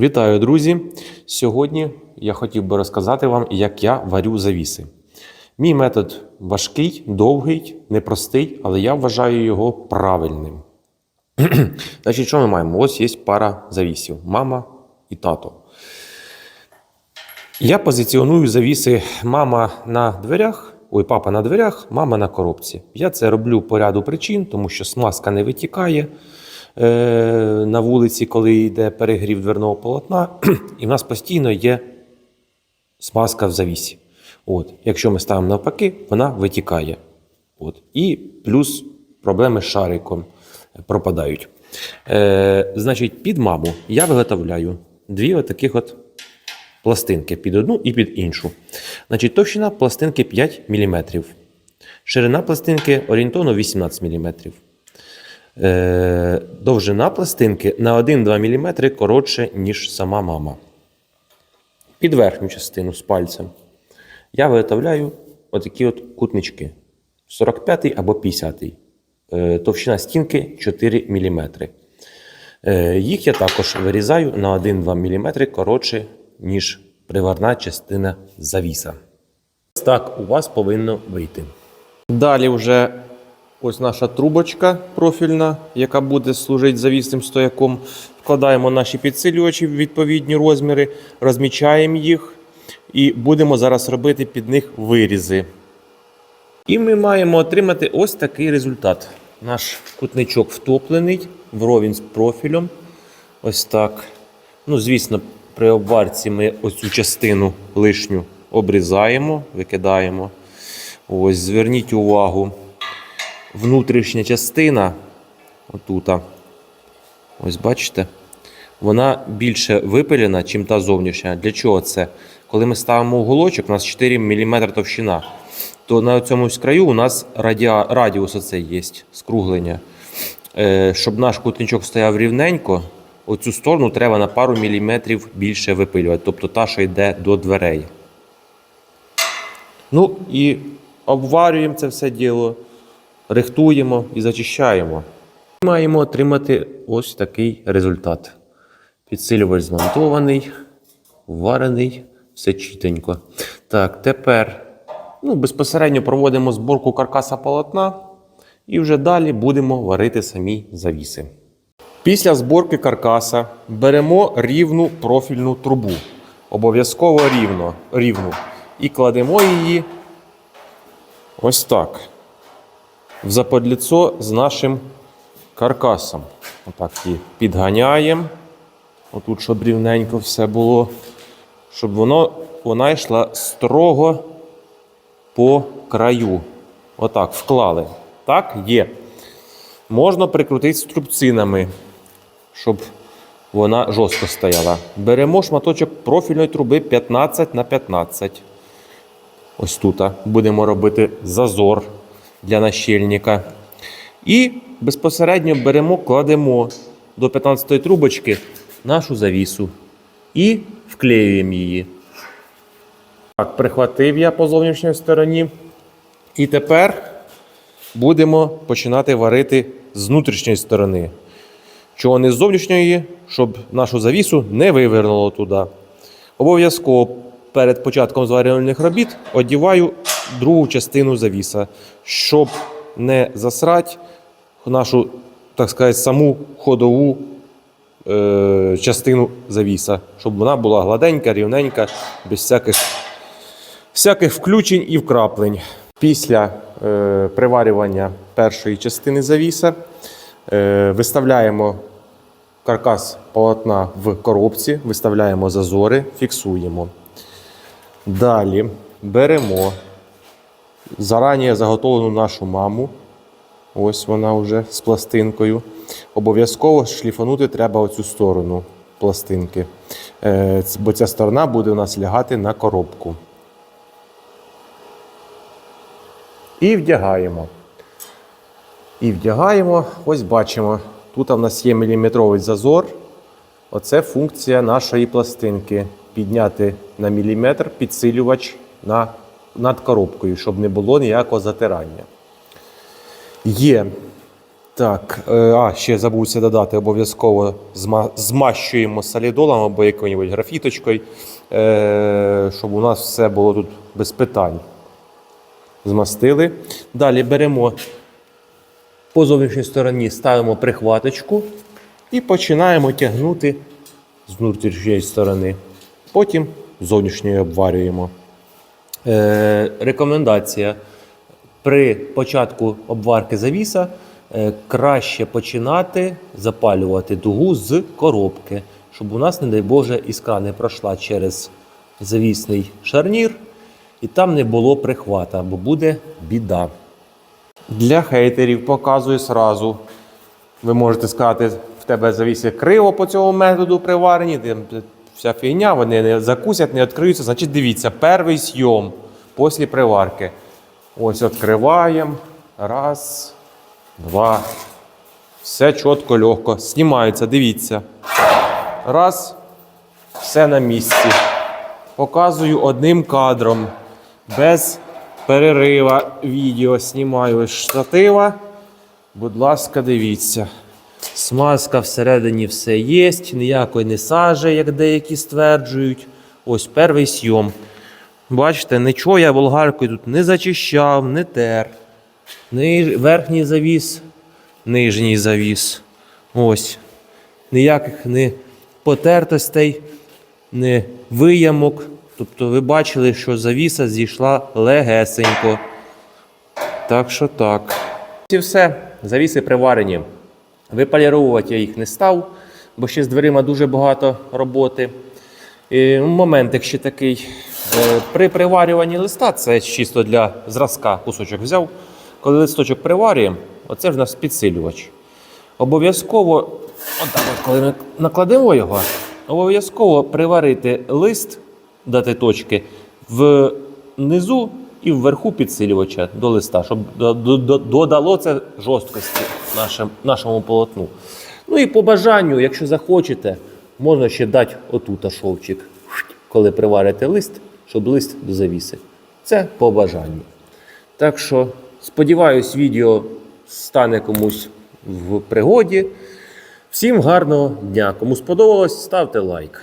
Вітаю, друзі! Сьогодні я хотів би розказати вам, як я варю завіси. Мій метод важкий, довгий, непростий, але я вважаю його правильним. Значить, що ми маємо? Ось є пара завісів: мама і тато. Я позиціоную завіси мама на дверях, ой, папа на дверях, мама на коробці. Я це роблю по ряду причин, тому що смазка не витікає на вулиці, коли йде перегрів дверного полотна, і в нас постійно є смазка в завісі. От. Якщо ми ставимо навпаки, вона витікає. От. І плюс проблеми з шариком пропадають. Е, значить, під маму я виготовляю дві отаких от пластинки під одну і під іншу. Значить, товщина пластинки 5 мм. Ширина пластинки орієнтовно 18 мм. Е, довжина пластинки на 1-2 мм коротше, ніж сама мама. Під верхню частину з пальцем я виготовляю отакі от кутнички. 45 або 50. Е, товщина стінки 4 мм. Е, їх я також вирізаю на 1-2 мм коротше, ніж приварна частина завіса. Так у вас повинно вийти. Далі вже ось наша трубочка профільна, яка буде служити завісним стояком. Вкладаємо наші підсилювачі в відповідні розміри, розмічаємо їх і будемо зараз робити під них вирізи. І ми маємо отримати ось такий результат. Наш кутничок втоплений, вровень з профілем. Ось так. Ну, звісно, при обварці ми оцю частину лишню обрізаємо, викидаємо. Ось, зверніть увагу. Внутрішня частина, отута, ось бачите, вона більше випилена, ніж та зовнішня. Для чого це? Коли ми ставимо уголочок, у нас 4 мм товщина, то на цьому краю у нас радіа, радіус оцей є, скруглення. Е, щоб наш кутничок стояв рівненько, оцю сторону треба на пару міліметрів більше випилювати, тобто та, що йде до дверей. Ну і обварюємо це все діло, рихтуємо і зачищаємо. Маємо отримати ось такий результат. Підсилювач змонтований, варений, все чітенько. Так, тепер ну, безпосередньо проводимо зборку каркаса полотна і вже далі будемо варити самі завіси. Після зборки каркаса беремо рівну профільну трубу. Обов'язково рівно, рівну. І кладемо її ось так. В заподліцо з нашим каркасом. Отак її підганяємо. Отут, щоб рівненько все було. Щоб воно, вона йшла строго по краю. Отак, вклали. Так, є. Можна прикрутити струбцинами, щоб вона жорстко стояла. Беремо шматочок профільної труби 15 на 15. Ось тут будемо робити зазор для нащільника. І безпосередньо беремо, кладемо до 15 трубочки нашу завісу і вклеюємо її. Так, прихватив я по зовнішній стороні. І тепер будемо починати варити з внутрішньої сторони. Чого не з зовнішньої, щоб нашу завісу не вивернуло туди. Обов'язково перед початком зварювальних робіт одіваю другу частину завіса, щоб не засрати нашу, так сказати, саму ходову е, частину завіса, щоб вона була гладенька, рівненька, без всяких, всяких включень і вкраплень. Після е, приварювання першої частини завіса е, виставляємо каркас полотна в коробці, виставляємо зазори, фіксуємо. Далі беремо зарані заготовлену нашу маму. Ось вона вже з пластинкою. Обов'язково шліфанути треба оцю сторону пластинки, Е, бо ця сторона буде у нас лягати на коробку. І вдягаємо. І вдягаємо, ось бачимо. Тут в нас є міліметровий зазор. Оце функція нашої пластинки. Підняти на міліметр підсилювач на, над коробкою, щоб не було ніякого затирання. Є. Так, е, а, ще забувся додати, обов'язково змащуємо солідолом або якою-небудь графіточкою, е, щоб у нас все було тут без питань. Змастили. Далі беремо по зовнішній стороні, ставимо прихваточку і починаємо тягнути з внутрішньої сторони. Потім з зовнішньої обварюємо. Е, рекомендація при початку обварки завіса е, краще починати запалювати дугу з коробки, щоб у нас, не дай Боже, іскра не пройшла через завісний шарнір і там не було прихвата, бо буде біда. Для хейтерів показую сразу. Ви можете сказати, в тебе завісі криво по цьому методу при варенні, де вся фігня, вони не закусять, не відкриються. Значить, дивіться, перший зйом після приварки. Ось відкриваємо. Раз, два. Все чітко, легко. Знімається, дивіться. Раз. Все на місці. Показую одним кадром. Без перерива відео знімаю з штатива. Будь ласка, дивіться. Смазка всередині все є, ніякої не сажі, як деякі стверджують. Ось перший сйом. Бачите, нічого я болгаркою тут не зачищав, не тер. Верхній завіс, нижній завіс. Ось. Ніяких не потертостей, не виямок. Тобто ви бачили, що завіса зійшла легесенько. Так що так. І все. Завіси приварені. Виполіровувати я їх не став, бо ще з дверима дуже багато роботи. І моментик ще такий. Е, При приварюванні листа, це чисто для зразка кусочок взяв. Коли листочок приварюємо, оце у нас підсилювач. Обов'язково, отак от, коли ми накладемо його, обов'язково приварити лист, дати точки внизу і вверху підсилювача до листа, щоб до- до- до- додало це жорсткості нашим, нашому полотну. Ну і по бажанню, якщо захочете, можна ще дати отут шовчик, коли приварите лист, щоб лист до завіси. Це по бажанню. Так що, сподіваюсь, відео стане комусь в пригоді. Всім гарного дня! Кому сподобалось, ставте лайк.